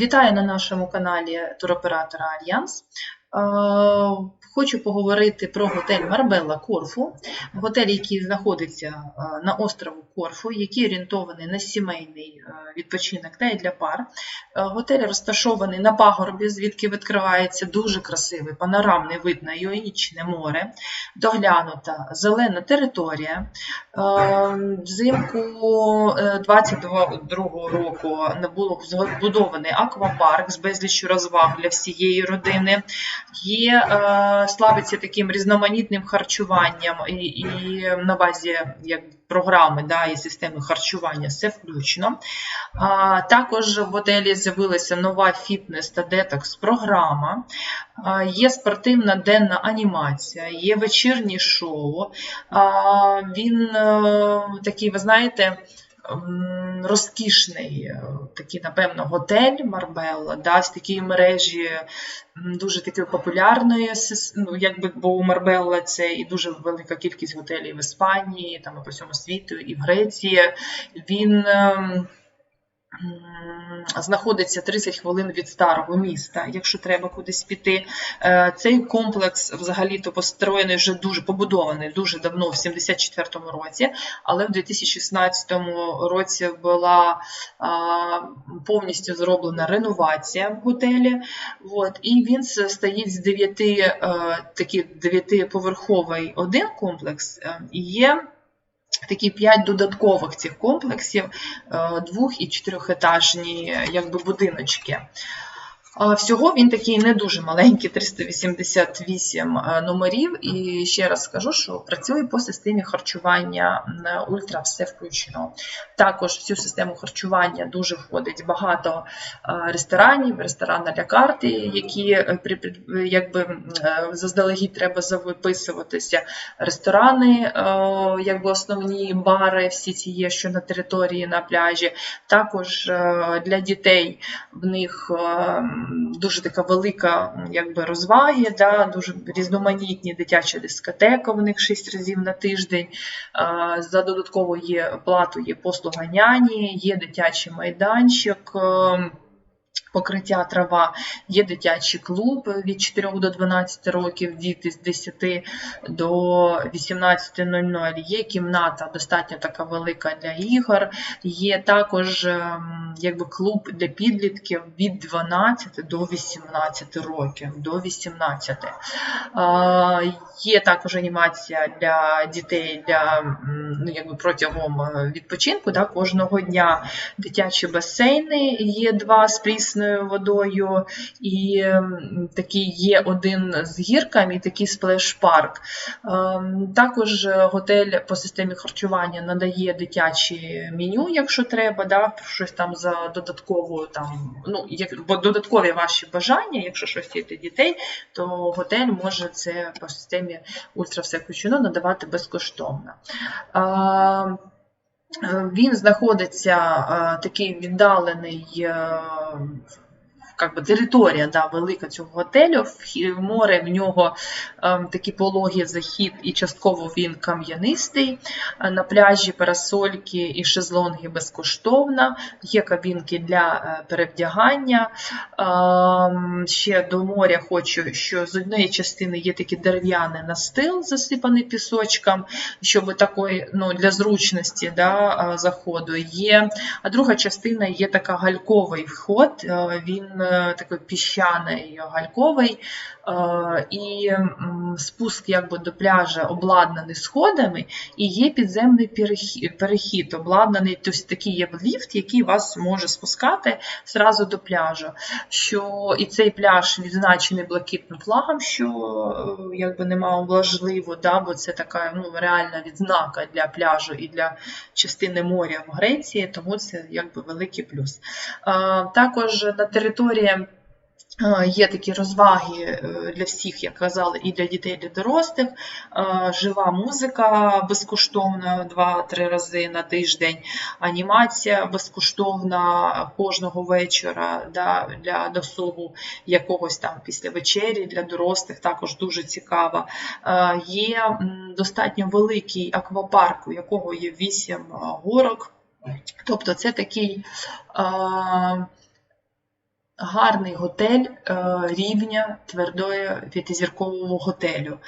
Вітаю на нашому каналі туроператора Альянс. Е, Хочу поговорити про готель Марбелла Корфу, готель, який знаходиться е, на острову Корфу, який орієнтований на сімейний е, відпочинок та й для пар. Готель розташований на пагорбі, звідки відкривається дуже красивий панорамний вид на Іонічне море, доглянута зелена територія. Взимку 22 року було збудований аквапарк з безліччю розваг для всієї родини. Є е, славиться таким різноманітним харчуванням і, і на базі як програми да, і системи харчування все включно. А, також в готелі з'явилася нова фітнес та детокс програма. А, є спортивна денна анімація, є вечірні шоу. А, він е, такий, ви знаєте, розкішний е, такий, напевно, готель Марбелла, да, з такої мережі дуже такої популярної, ну, якби, бо у Марбелла це і дуже велика кількість готелів в Іспанії, там і по всьому світу, і в Греції. Він ем, знаходиться 30 хвилин від старого міста, якщо треба кудись піти. Е, Цей комплекс взагалі-то построєний вже дуже побудований дуже давно, в 74-му році, але в 2016 році була повністю зроблена реновація в готелі. От, і він стоїть з 9, е, такий 9-поверховий один комплекс, е, є такі 5 додаткових цих комплексів, е, двох- і чотирьохетажні якби, будиночки. Всього він такий не дуже маленький, 388 е, номерів. І ще раз скажу, що працює по системі харчування ультра все включено. Також в цю систему харчування дуже входить багато е, ресторанів, ресторан для карти, які е, якби е, заздалегідь треба завиписуватися. Ресторани, е, якби основні бари, всі ці є, що на території на пляжі. Також е, для дітей в них е, дуже така велика якби, розваги, да, дуже різноманітні дитяча дискотека в них 6 разів на тиждень. За додаткову є плату, є послуга няні, є дитячий майданчик. Покриття трава, є дитячий клуб від 4 до 12 років, діти з 10 до 18.00. Є кімната достатньо така велика для ігор. Є також ем, якби клуб для підлітків від 12 до 18 років. До 18. Є також анімація для дітей для ну, якби протягом е, відпочинку да, кожного дня. Дитячі басейни є два з прісною водою, і такий є один з гірками, і такий сплеш-парк. Ем, Також готель по системі харчування надає дитячі меню, якщо треба, да, щось там за додатковою там, ну, як, бо додаткові ваші бажання, якщо щось є для дітей, то готель може це по системі ультра надавати безкоштовно. Е, Він знаходиться е, такий віддалений е, как би, територія да, велика цього готелю. В море в нього е, такі пологі захід, і частково він кам'янистий. Е, На пляжі парасольки і шезлонги безкоштовно. Є кабінки для е, перевдягання. Ем, Ще до моря хочу, що з однієї частини є такий дерев'яний настил, засипаний пісочком, щоб такої ну, для зручності да, е, заходу є. А друга частина є така гальковий вход, е, він е, такий піщаний гальковий, е, і спуск якби до пляжа обладнаний сходами, і є підземний перехід, обладнаний, тобто такий є ліфт, який вас може спускати зразу до пляжу. Що і цей пляж відзначений блакитним флагом, що е, якби нема важливо, да, бо це така ну, реальна відзнака для пляжу і для частини моря в Греції, тому це якби великий плюс. Також на території е, Є такі розваги е, для всіх, як казали, і для дітей, і для дорослих. Е, Жива музика безкоштовна 2-3 рази на тиждень, анімація безкоштовна кожного вечора да, для досугу якогось там після вечері для дорослих, також дуже цікава. Є достатньо великий аквапарк, у якого є 8 горок. Тобто це такий. Е, гарний готель е, рівня твердої п'ятизіркового готелю.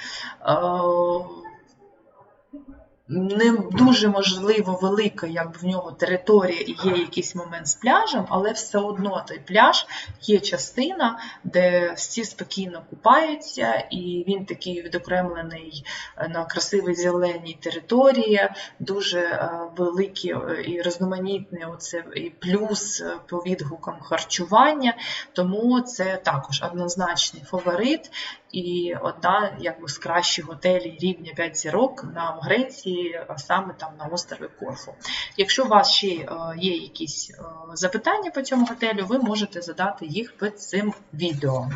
Не дуже можливо велика, як в нього територія і є якийсь момент з пляжем, але все одно той пляж є частина, де всі спокійно купаються, і він такий відокремлений е, на красивій зеленій території, дуже е, великі е, і різноманітне оце і плюс по відгукам харчування. Тому це також однозначний фаворит і одна якби, з кращих готелів рівня 5 зірок на Греції, а саме там на острові Корфу. Якщо у вас ще е, є якісь е, запитання по цьому готелю, ви можете задати їх під цим відео.